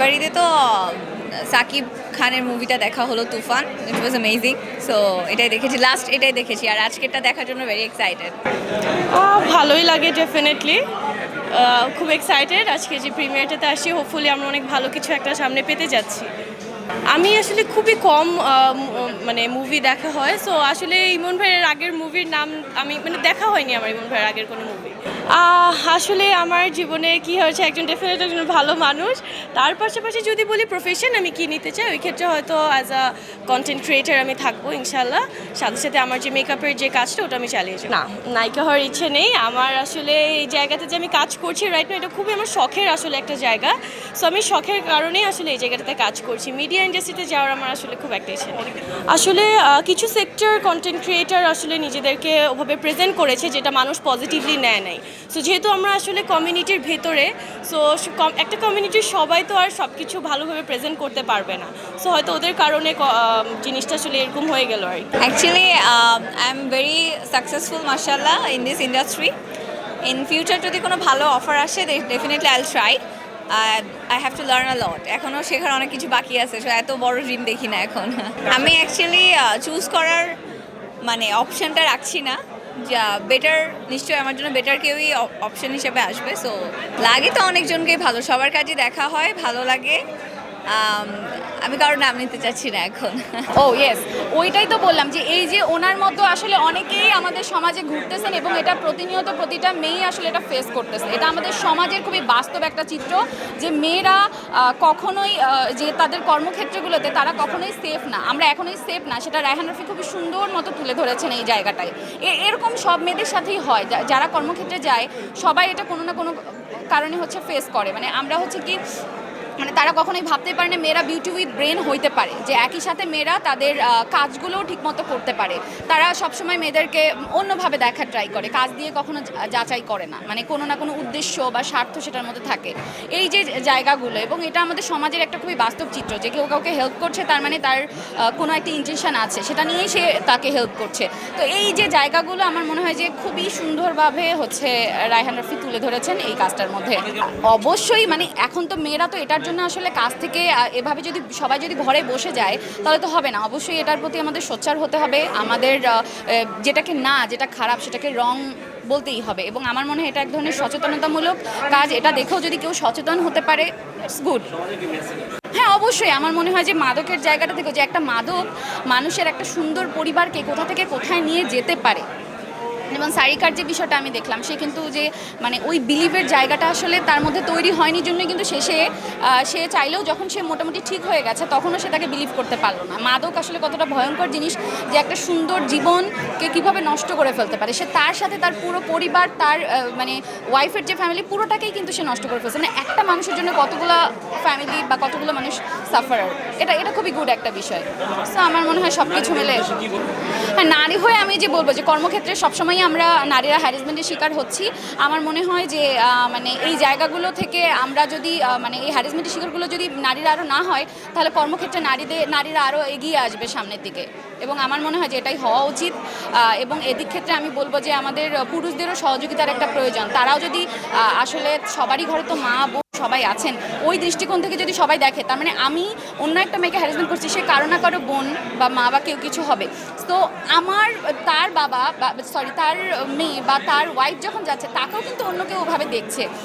বাড়িতে তো, সাকিব খানের মুভিটা দেখা হলো তুফান ইট ওয়াজ অ্যামেজিং সো এটাই দেখেছি লাস্ট এটাই দেখেছি, আর আজকেরটা দেখার জন্য ভেরি এক্সাইটেড ভালোই লাগে ডেফিনেটলি খুব এক্সাইটেড আজকে যে প্রিমিয়ারটাতে আসি হোপফুলি আমরা অনেক ভালো কিছু একটা সামনে পেতে যাচ্ছি। আমি আসলে খুবই কম মানে মুভি দেখা হয়। সো আসলে ইমন ভাইয়ের আগের মুভির নাম আমি মানে দেখা হয়নি আমার ইমন ভাইয়ের আগের কোনো মুভি আসলে আমার জীবনে কি হয়েছে, একজন ডেফিনেট একজন ভালো মানুষ। তার পাশাপাশি যদি বলি প্রফেশন আমি কি নিতে চাই, ওই ক্ষেত্রে হয়তো অ্যাজ আ কন্টেন্ট ক্রিয়েটার আমি থাকব ইনশাল্লাহ সাথে সাথে আমার যে মেকআপের যে কাজটা, ওটা আমি চালিয়ে যাব। না, নায়িকা হওয়ার ইচ্ছে নেই। আমার আসলে এই জায়গাতে যে আমি কাজ করছি রাইট না এটা খুবই আমার শখের আসলে একটা জায়গা। সো আমি শখের কারণেই আসলে এই জায়গাটাতে কাজ করছি। মিডিয়া ইন্ডাস্ট্রিতে যাওয়ার আমার আসলে খুব একটা ইচ্ছে আসলে কিছু সেক্টর কন্টেন্ট ক্রিয়েটার আসলে নিজেদেরকে ওভাবে প্রেজেন্ট করেছে যেটা মানুষ পজিটিভলি নেয় নাই। সো যেহেতু আমরা আসলে কমিউনিটির ভেতরে সো একটা কমিউনিটির সবাই তো আর সব কিছু ভালোভাবে প্রেজেন্ট করতে পারবে না। সো হয়তো ওদের কারণে জিনিসটা আসলে এরকম হয়ে গেল আর Actually, um, I'm very successful, mashallah, in this industry. In future, যদি কোনো ভালো অফার আসে definitely I'll try I have to learn a lot এখনও শেখার অনেক কিছু বাকি আছে সো এত বড় ড্রিম দেখি না এখন। আমি অ্যাকচুয়ালি চুজ করার মানে অপশানটা রাখছি না। যা বেটার নিশ্চয়ই আমার জন্য বেটার কেউই অপশন হিসেবে আসবে সো লাগে তো অনেকজনকেই ভালো। সবার কাজে দেখা হয়, ভালো লাগে। আমি কারোর নাম নিতে চাচ্ছি না এখন। ও ইয়েস ওইটাই তো বললাম যে এই যে ওনার মতো আসলে অনেকেই আমাদের সমাজে ঘুরতেছেন এবং এটা প্রতিনিয়ত প্রতিটা মেয়েই আসলে এটা ফেস করতেছে। এটা আমাদের সমাজের খুবই বাস্তব একটা চিত্র যে মেয়েরা কখনোই যে তাদের কর্মক্ষেত্রগুলোতে তারা কখনোই সেফ না। আমরা এখনোই সেফ না, সেটা রায়হান রফি খুবই সুন্দর মতো তুলে ধরেছেন এই জায়গাটায়। এরকম সব মেয়েদের সাথেই হয়। যারা কর্মক্ষেত্রে যায়, সবাই এটা কোনো না কোনো কারণে হচ্ছে ফেস করে। মানে আমরা হচ্ছে কি মানে তারা কখনোই ভাবতে পারে না মেয়েরা বিউটি উইথ ব্রেন হইতে পারে, যে একই সাথে মেয়েরা তাদের কাজগুলোও ঠিকমতো করতে পারে। তারা সবসময় মেয়েদেরকে অন্যভাবে দেখার ট্রাই করে, কাজ দিয়ে কখনো যাচাই করে না। মানে কোনো না কোনো উদ্দেশ্য বা স্বার্থ সেটার মধ্যে থাকে। এই যে জায়গাগুলো, এবং এটা আমাদের সমাজের একটা খুবই বাস্তব চিত্র, যে কেউ কাউকে হেল্প করছে তার মানে তার কোনো একটা ইন্টেনশন আছে, সেটা নিয়েই সে তাকে হেল্প করছে। তো এই যে জায়গাগুলো, আমার মনে হয় যে খুবই সুন্দরভাবে হচ্ছে রায়হান রফি তুলে ধরেছেন এই কাজটার মধ্যে। অবশ্যই মানে এখন তো মেয়েরা তো এটার জন্য আসলে কাজ থেকে এভাবে যদি সবাই যদি ঘরে বসে যায়, তাহলে তো হবে না। অবশ্যই এটার প্রতি আমাদের সোচ্চার হতে হবে। আমাদের যেটাকে না, যেটা খারাপ, সেটাকে রং বলতেই হবে। এবং আমার মনে হয় এটা এক ধরনের সচেতনতামূলক কাজ। এটা দেখেও যদি কেউ সচেতন হতে পারে, ইটস গুড। হ্যাঁ অবশ্যই। আমার মনে হয় যে মাদকের জায়গাটা থেকে যে একটা মাদক মানুষের একটা সুন্দর পরিবারকে কোথা থেকে কোথায় নিয়ে যেতে পারে। এবং সারিকার যে বিষয়টা আমি দেখলাম সে কিন্তু যে মানে ওই বিলিভের জায়গাটা আসলে তার মধ্যে তৈরি হয়নি জন্য কিন্তু শেষে সে চাইলেও যখন সে মোটামুটি ঠিক হয়ে গেছে তখনও সে তাকে বিলিভ করতে পারল না। মাদক আসলে কতটা ভয়ঙ্কর জিনিস যে একটা সুন্দর জীবনকে কীভাবে নষ্ট করে ফেলতে পারে। সে তার সাথে তার পুরো পরিবার তার মানে ওয়াইফের যে ফ্যামিলি পুরোটাকেই কিন্তু সে নষ্ট করে ফেলছে। মানে একটা মানুষের জন্য কতগুলো ফ্যামিলি বা কতগুলো মানুষ সাফারার এটা এটা খুবই গুড একটা বিষয়। সো আমার মনে হয় সব কিছু মিলে হ্যাঁ নারী হয়ে আমি যে বলব যে কর্মক্ষেত্রে সবসময়ই আমরা নারীরা হ্যারাসমেন্টের শিকার হচ্ছি। আমার মনে হয় যে মানে এই জায়গাগুলো থেকে আমরা যদি মানে এই হ্যারাসমেন্টের শিকারগুলো যদি নারীরা আরও না হয়, তাহলে কর্মক্ষেত্রে নারীদের, নারীরা আরও এগিয়ে আসবে সামনের দিকে। এবং আমার মনে হয় যে এটাই হওয়া উচিত। এবং এদিক ক্ষেত্রে আমি বলব যে আমাদের পুরুষদেরও সহযোগিতার একটা প্রয়োজন। তারাও যদি আসলে সবারই ঘরে তো মা সবাই আছেন, ওই দৃষ্টিকোণ থেকে যদি সবাই দেখে, তার মানে আমি অন্য একটা মেয়েকে হ্যারাসমেন্ট করছি, সে কারও না কারও বোন বা মা বা কেউ কিছু হবে। তো আমার, তার বাবা বা সরি তার মেয়ে বা তার ওয়াইফ যখন যাচ্ছে, তাকেও কিন্তু অন্য কেউ ওভাবে দেখছে।